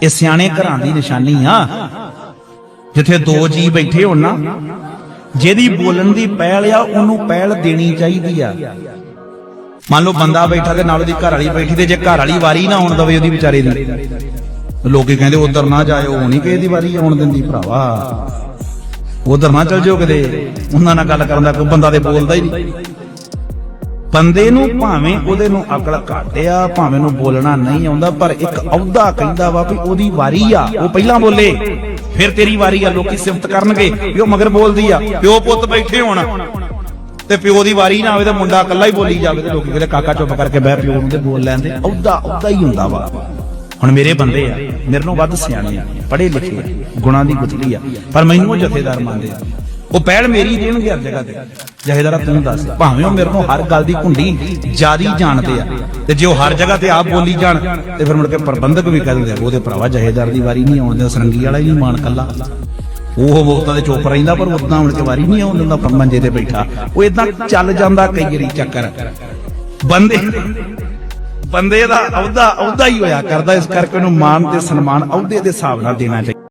ਇਹ ਸਿਆਣੇ ਘਰਾਂ ਦੀ ਨਿਸ਼ਾਨੀ ਆ। ਜਿੱਥੇ ਦੋ ਜੀ ਬੈਠੇ ਹੋਣ ਨਾ, ਜਿਹਦੀ ਬੋਲਣ ਦੀ ਪਹਿਲ ਆ, ਉਹਨੂੰ ਪਹਿਲ ਦੇਣੀ ਚਾਹੀਦੀ ਆ। ਮੰਨ ਲਓ ਬੰਦਾ ਬੈਠਾ ਤੇ ਨਾਲ ਉਹਦੀ ਘਰ ਵਾਲੀ ਬੈਠੀ ਤੇ ਜੇ ਘਰ ਵਾਲੀ ਵਾਰੀ ਨਾ ਆਉਣ ਦਵੇ ਉਹਦੀ ਵਿਚਾਰੇ ਦੀ। ਲੋਕੀ ਕਹਿੰਦੇ ਉਧਰ ਨਾ ਜਾਇਓ, ਉਹ ਨਹੀਂ ਕਿਸੇ ਦੀ ਵਾਰੀ ਆਉਣ ਦਿੰਦੀ, ਭਰਾਵਾ। ਉਧਰ ਨਾ ਚਲ ਜਾਓ ਕਿਤੇ। ਉਹਨਾਂ ਨਾਲ ਗੱਲ ਕਰਨ ਦਾ ਕੋਈ ਬੰਦਾ ਤੇ ਬੋਲਦਾ ਹੀ ਨਹੀਂ। ਬੰਦੇ ਨੂੰ ਭਾਵੇਂ ਉਹਦੇ ਨੂੰ ਅਕਲ ਘੱਟ ਆ, ਭਾਵੇਂ ਨੂੰ ਬੋਲਣਾ ਨਹੀਂ ਆਉਂਦਾ, ਪਰ ਇੱਕ ਅਹੁਦਾ ਕਹਿੰਦਾ ਵਾ ਵੀ ਉਹਦੀ ਵਾਰੀ ਆ, ਉਹ ਪਹਿਲਾਂ ਬੋਲੇ, ਫਿਰ ਤੇਰੀ ਵਾਰੀ ਆ, ਲੋਕੀ ਸਿਫਤ ਕਰਨਗੇ, ਵੀ ਉਹ ਮਗਰ ਬੋਲਦੀ ਆ, ਪਿਓ ਪੁੱਤ ਬੈਠੇ ਹੋਣ, ਤੇ ਪਿਓ ਦੀ ਵਾਰੀ ਨਾ ਆਵੇ ਤਾਂ ਮੁੰਡਾ ਇਕੱਲਾ ਹੀ ਬੋਲੀ ਜਾਵੇ ਤੇ ਲੋਕੀ ਕਹਿੰਦੇ ਕਾਕਾ ਚੁੱਪ ਕਰਕੇ ਬਹਿ ਪਿਓ ਨੂੰ ਤੇ ਬੋਲ ਲੈਂਦੇ ਅਹੁਦਾ ਅਹੁਦਾ ਹੀ ਹੁੰਦਾ ਵਾ। ਹੁਣ ਮੇਰੇ ਬੰਦੇ ਆ, ਮੇਰੇ ਨਾਲੋਂ ਵੱਧ ਸਿਆਣੇ ਆ, ਪੜ੍ਹੇ ਲਿਖੇ ਆ, ਗੁਣਾਂ ਦੀ ਗੁਜਲੀ ਆ, ਪਰ ਮੈਨੂੰ ਉਹ ਜਥੇਦਾਰ ਮੰਨਦੇ ਆ। ਉਹ ਪਹਿਲ ਮੇਰੀ ਦੇਣਗੇ ਹਰ ਜਗ੍ਹਾ ਤੇ। ਜਥੇਦਾਰਾ ਤੂੰ ਦੱਸ। ਭਾਵੇਂ ਉਹ ਮੇਰੇ ਨੂੰ ਹਰ ਗੱਲ ਦੀ ਕੁੰਡੀ ਜਿਆਦੀ ਜਾਣਦੇ ਆ, ਤੇ ਜੇ ਉਹ ਹਰ ਜਗ੍ਹਾ ਤੇ ਆਪ ਬੋਲੀ ਜਾਣ, ਤੇ ਫਿਰ ਮੁੜ ਕੇ ਪ੍ਰਬੰਧਕ ਵੀ ਕਹਿੰਦੇ ਆ, ਉਹਦੇ ਭਰਾਵਾ ਜਥੇਦਾਰ ਦੀ ਵਾਰੀ ਨਹੀਂ ਆਉਂਦੀ ਸਰੰਗੀ ਵਾਲਾ ਹੀ ਨਹੀਂ ਮਾਨ ਕੱਲਾ। ਉਹ ਮੁਕਤਾਂ ਦੇ ਚੁੱਪ ਰਹਿੰਦਾ, ਪਰ ਉਦਾਂ ਹੁਣ ਕੇ ਵਾਰੀ ਨਹੀਂ ਆਉਂਦੀ ਹੁੰਦਾ ਮੰਜੇ ਤੇ ਬੈਠਾ। ਉਹ ਇਦਾਂ ਚੱਲ ਜਾਂਦਾ ਕਈ ਵਾਰੀ ਚੱਕਰ। ਬੰਦੇ ਬੰਦੇ ਦਾ ਅਹੁਦਾ ਅਹੁਦਾ ਹੀ ਹੋਇਆ ਕਰਦਾ, ਇਸ ਕਰਕੇ ਉਹਨੂੰ ਮਾਨ ਤੇ ਸਨਮਾਨ ਅਹੁਦੇ ਦੇ ਹਿਸਾਬ ਨਾਲ ਦੇਣਾ ਚਾਹੀਦਾ।